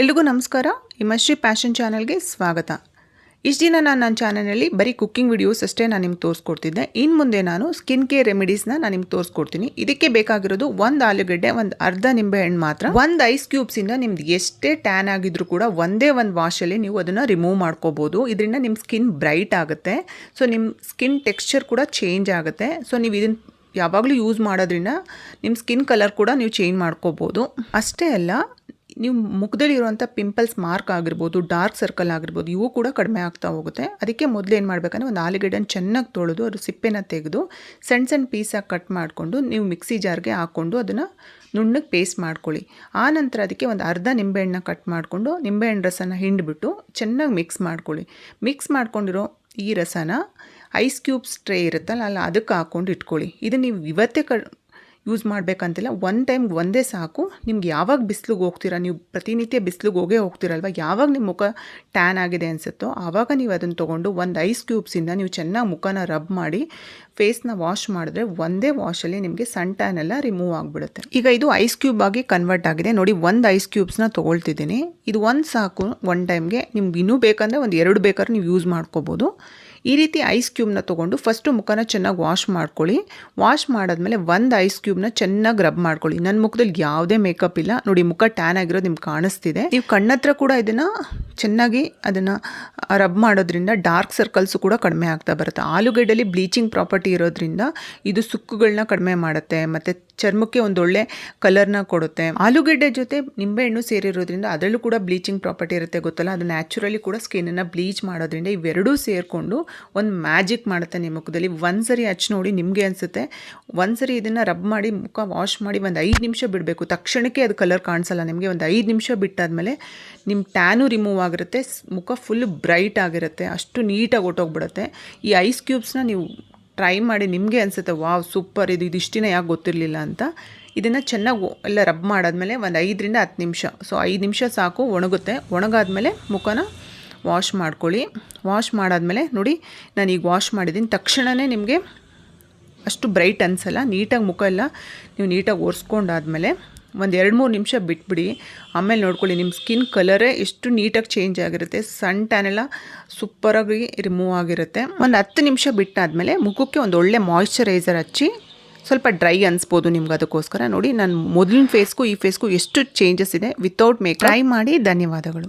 ಎಲ್ರಿಗೂ ನಮಸ್ಕಾರ. ಹಿಮಶ್ರೀ ಪ್ಯಾಷನ್ ಚಾನಲ್ಗೆ ಸ್ವಾಗತ. ಇಷ್ಟು ದಿನ ನಾನು ನನ್ನ ಚಾನಲಲ್ಲಿ ಬರೀ ಕುಕ್ಕಿಂಗ್ ವಿಡಿಯೋಸ್ ಅಷ್ಟೇ ನಾನು ನಿಮ್ಗೆ ತೋರಿಸ್ಕೊಡ್ತಿದ್ದೆ. ಇನ್ನು ಮುಂದೆ ನಾನು ಸ್ಕಿನ್ ಕೇರ್ ರೆಮಿಡೀಸ್ನ ನಾನು ನಿಮ್ಗೆ ತೋರಿಸ್ಕೊಡ್ತೀನಿ. ಇದಕ್ಕೆ ಬೇಕಾಗಿರೋದು ಒಂದು ಆಲೂಗಡ್ಡೆ, ಒಂದು ಅರ್ಧ ನಿಂಬೆ ಹಣ್ಣು ಮಾತ್ರ. ಒಂದು ಐಸ್ ಕ್ಯೂಬ್ಸಿಂದ ನಿಮ್ದು ಎಷ್ಟೇ ಟ್ಯಾನ್ ಆಗಿದ್ರು ಕೂಡ ಒಂದೇ ಒಂದು ವಾಶಲ್ಲಿ ನೀವು ಅದನ್ನು ರಿಮೂವ್ ಮಾಡ್ಕೋಬೋದು. ಇದರಿಂದ ನಿಮ್ಮ ಸ್ಕಿನ್ ಬ್ರೈಟ್ ಆಗುತ್ತೆ. ಸೊ ನಿಮ್ಮ ಸ್ಕಿನ್ ಟೆಕ್ಸ್ಚರ್ ಕೂಡ ಚೇಂಜ್ ಆಗುತ್ತೆ. ಸೊ ನೀವು ಇದನ್ನು ಯಾವಾಗಲೂ ಯೂಸ್ ಮಾಡೋದ್ರಿಂದ ನಿಮ್ಮ ಸ್ಕಿನ್ ಕಲರ್ ಕೂಡ ನೀವು ಚೇಂಜ್ ಮಾಡ್ಕೋಬೋದು. ಅಷ್ಟೇ ಅಲ್ಲ ನೀವು ಮುಖದಲ್ಲಿರುವಂಥ ಪಿಂಪಲ್ಸ್ ಮಾರ್ಕ್ ಆಗಿರ್ಬೋದು ಡಾರ್ಕ್ ಸರ್ಕಲ್ ಆಗಿರ್ಬೋದು, ಇವು ಕೂಡ ಕಡಿಮೆ ಆಗ್ತಾ ಹೋಗುತ್ತೆ. ಅದಕ್ಕೆ ಮೊದಲು ಏನು ಮಾಡಬೇಕಂದ್ರೆ ಒಂದು ಆಲೂಗಡ್ಡೆನ ಚೆನ್ನಾಗಿ ತೊಳೆದು ಅದು ಸಿಪ್ಪೆನ ತೆಗೆದು ಸಣ್ಣ ಸಣ್ಣ ಪೀಸಾಗಿ ಕಟ್ ಮಾಡಿಕೊಂಡು ನೀವು ಮಿಕ್ಸಿ ಜಾರ್ಗೆ ಹಾಕ್ಕೊಂಡು ಅದನ್ನು ನುಣ್ಣಗೆ ಪೇಸ್ಟ್ ಮಾಡ್ಕೊಳ್ಳಿ. ಆ ನಂತರ ಅದಕ್ಕೆ ಒಂದು ಅರ್ಧ ನಿಂಬೆಹಣ್ಣನ್ನ ಕಟ್ ಮಾಡಿಕೊಂಡು ನಿಂಬೆಹಣ್ಣು ರಸನ ಹಿಂಡಿಬಿಟ್ಟು ಚೆನ್ನಾಗಿ ಮಿಕ್ಸ್ ಮಾಡ್ಕೊಳ್ಳಿ. ಮಿಕ್ಸ್ ಮಾಡ್ಕೊಂಡಿರೋ ಈ ರಸನ ಐಸ್ ಕ್ಯೂಬ್ಸ್ ಟ್ರೇ ಇರುತ್ತಲ್ಲ, ಅಲ್ಲ ಅದಕ್ಕೆ ಹಾಕ್ಕೊಂಡು ಇಟ್ಕೊಳ್ಳಿ. ಇದು ನೀವು ಇವತ್ತೇ ಕ ಯೂಸ್ ಮಾಡಬೇಕಂತಿಲ್ಲ. ಒನ್ ಟೈಮ್ ಒಂದೇ ಸಾಕು. ನಿಮ್ಗೆ ಯಾವಾಗ ಬಿಸಿಲಿಗೆ ಹೋಗ್ತೀರಾ? ನೀವು ಪ್ರತಿನಿತ್ಯ ಬಿಸಿಲಿಗೆ ಹೋಗೇ ಹೋಗ್ತಿರಲ್ವ? ಯಾವಾಗ ನಿಮ್ಮ ಮುಖ ಟ್ಯಾನ್ ಆಗಿದೆ ಅನಿಸುತ್ತೋ, ಆವಾಗ ನೀವು ಅದನ್ನು ತೊಗೊಂಡು ಒಂದು ಐಸ್ ಕ್ಯೂಬ್ಸಿಂದ ನೀವು ಚೆನ್ನಾಗಿ ಮುಖನ ರಬ್ ಮಾಡಿ ಫೇಸ್ನ ವಾಶ್ ಮಾಡಿದ್ರೆ ಒಂದೇ ವಾಶಲ್ಲಿ ನಿಮಗೆ ಸನ್ ಟ್ಯಾನ್ ಎಲ್ಲ ರಿಮೂವ್ ಆಗಿಬಿಡುತ್ತೆ. ಈಗ ಇದು ಐಸ್ ಕ್ಯೂಬ್ ಆಗಿ ಕನ್ವರ್ಟ್ ಆಗಿದೆ. ನೋಡಿ, ಒಂದು ಐಸ್ ಕ್ಯೂಬ್ಸ್ನ ತೊಗೊಳ್ತಿದ್ದೀನಿ. ಇದು ಒಂದು ಸಾಕು ಒನ್ ಟೈಮ್ಗೆ ನಿಮ್ಗೆ ಇನ್ನೂ ಬೇಕಂದರೆ ಒಂದು ಎರಡು ಬೇಕಾದ್ರೂ ನೀವು ಯೂಸ್ ಮಾಡ್ಕೋಬೋದು. ಈ ರೀತಿ ಐಸ್ ಕ್ಯೂಬ್ನ ತೊಗೊಂಡು ಫಸ್ಟು ಮುಖನ ಚೆನ್ನಾಗಿ ವಾಶ್ ಮಾಡ್ಕೊಳ್ಳಿ. ವಾಶ್ ಮಾಡಾದ್ಮೇಲೆ ಒಂದು ಐಸ್ ಕ್ಯೂಬ್ನ ಚೆನ್ನಾಗಿ ರಬ್ ಮಾಡ್ಕೊಳ್ಳಿ. ನನ್ನ ಮುಖದಲ್ಲಿ ಯಾವುದೇ ಮೇಕಪ್ ಇಲ್ಲ. ನೋಡಿ, ಮುಖ ಟ್ಯಾನ್ ಆಗಿರೋದು ನಿಮ್ಗೆ ಕಾಣಿಸ್ತಿದೆ. ನೀವು ಕಣ್ಣತ್ರ ಕೂಡ ಇದನ್ನು ಚೆನ್ನಾಗಿ ಅದನ್ನು ರಬ್ ಮಾಡೋದ್ರಿಂದ ಡಾರ್ಕ್ ಸರ್ಕಲ್ಸು ಕೂಡ ಕಡಿಮೆ ಆಗ್ತಾ ಬರುತ್ತೆ. ಆಲೂಗಡ್ಡೆಲಿ ಬ್ಲೀಚಿಂಗ್ ಪ್ರಾಪರ್ಟಿ ಇರೋದ್ರಿಂದ ಇದು ಸುಕ್ಕುಗಳನ್ನ ಕಡಿಮೆ ಮಾಡುತ್ತೆ, ಮತ್ತು ಚರ್ಮಕ್ಕೆ ಒಂದೊಳ್ಳೆ ಕಲರ್ನ ಕೊಡುತ್ತೆ. ಆಲೂಗಡ್ಡೆ ಜೊತೆ ನಿಂಬೆಹಣ್ಣು ಸೇರಿರೋದ್ರಿಂದ ಅದರಲ್ಲೂ ಕೂಡ ಬ್ಲೀಚಿಂಗ್ ಪ್ರಾಪರ್ಟಿ ಇರುತ್ತೆ ಗೊತ್ತಲ್ಲ? ಅದು ನ್ಯಾಚುರಲಿ ಕೂಡ ಸ್ಕಿನ್ನನ್ನು ಬ್ಲೀಚ್ ಮಾಡೋದ್ರಿಂದ ಇವೆರಡೂ ಸೇರಿಕೊಂಡು ಒಂದು ಮ್ಯಾಜಿಕ್ ಮಾಡುತ್ತೆ ನಿಮ್ಮ ಮುಖದಲ್ಲಿ. ಒಂದು ಸರಿ ಹಚ್ಚಿ ನೋಡಿ ನಿಮಗೆ ಅನಿಸುತ್ತೆ. ಒಂದು ಸರಿ ಇದನ್ನು ರಬ್ ಮಾಡಿ, ಮುಖ ವಾಶ್ ಮಾಡಿ ಒಂದು ಐದು ನಿಮಿಷ ಬಿಡಬೇಕು. ತಕ್ಷಣಕ್ಕೆ ಅದು ಕಲರ್ ಕಾಣಿಸಲ್ಲ ನಿಮಗೆ. ಒಂದು ಐದು ನಿಮಿಷ ಬಿಟ್ಟಾದಮೇಲೆ ನಿಮ್ಮ ಟ್ಯಾನು ರಿಮೂವ್ ಆಗಿರುತ್ತೆ. ಮುಖ ಫುಲ್ ಬ್ರೈಟ್ ಆಗಿರುತ್ತೆ. ಅಷ್ಟು ನೀಟಾಗಿ ಹೊಟ್ಟೋಗ್ಬಿಡುತ್ತೆ ಈ ಐಸ್ ಕ್ಯೂಬ್ಸ್ನ ನೀವು ಟ್ರೈ ಮಾಡಿ ನಿಮಗೆ ಅನಿಸುತ್ತೆ, ವಾವ್, ಸೂಪರ್, ಇದು ಇದಿಷ್ಟಿನ ಯಾಕೆ ಗೊತ್ತಿರಲಿಲ್ಲ ಅಂತ. ಇದನ್ನು ಚೆನ್ನಾಗಿ ಎಲ್ಲ ರಬ್ ಮಾಡಾದಮೇಲೆ ಒಂದು ಐದರಿಂದ ಹತ್ತು ನಿಮಿಷ. ಸೊ ಐದು ನಿಮಿಷ ಸಾಕು, ಒಣಗುತ್ತೆ. ಒಣಗಾದ್ಮೇಲೆ ಮುಖನ ವಾಶ್ ಮಾಡ್ಕೊಳ್ಳಿ. ವಾಶ್ ಮಾಡಾದ್ಮೇಲೆ ನೋಡಿ, ನಾನು ಈಗ ವಾಶ್ ಮಾಡಿದ್ದೀನಿ. ತಕ್ಷಣವೇ ನಿಮಗೆ ಅಷ್ಟು ಬ್ರೈಟ್ ಅನಿಸಲ್ಲ, ನೀಟಾಗಿ ಮುಖ ಎಲ್ಲ ನೀವು ನೀಟಾಗಿ ಒರೆಸ್ಕೊಂಡಾದ್ಮೇಲೆ ಒಂದು ಎರಡು ಮೂರು ನಿಮಿಷ ಬಿಟ್ಬಿಡಿ. ಆಮೇಲೆ ನೋಡ್ಕೊಳ್ಳಿ ನಿಮ್ಮ ಸ್ಕಿನ್ ಕಲರೇ ಎಷ್ಟು ನೀಟಾಗಿ ಚೇಂಜ್ ಆಗಿರುತ್ತೆ. ಸನ್ ಟ್ಯಾನ್ ಎಲ್ಲ ಸೂಪರಾಗಿ ರಿಮೂವ್ ಆಗಿರುತ್ತೆ. ಒಂದು ಹತ್ತು ನಿಮಿಷ ಬಿಟ್ಟಾದಮೇಲೆ ಮುಖಕ್ಕೆ ಒಂದು ಒಳ್ಳೆ ಮಾಯಿಶ್ಚರೈಸರ್ ಹಚ್ಚಿ ಸ್ವಲ್ಪ ಡ್ರೈ ಅನಿಸ್ಬೋದು ನಿಮ್ಗೆ ಅದಕ್ಕೋಸ್ಕರ. ನೋಡಿ, ನಾನು ಮೊದಲಿನ ಫೇಸ್ಗೂ ಈ ಫೇಸ್ಗೂ ಎಷ್ಟು ಚೇಂಜಸ್ ಇದೆ. ವಿತೌಟ್ ಮೇಕ್ ಟ್ರೈ ಮಾಡಿ, ಧನ್ಯವಾದಗಳು.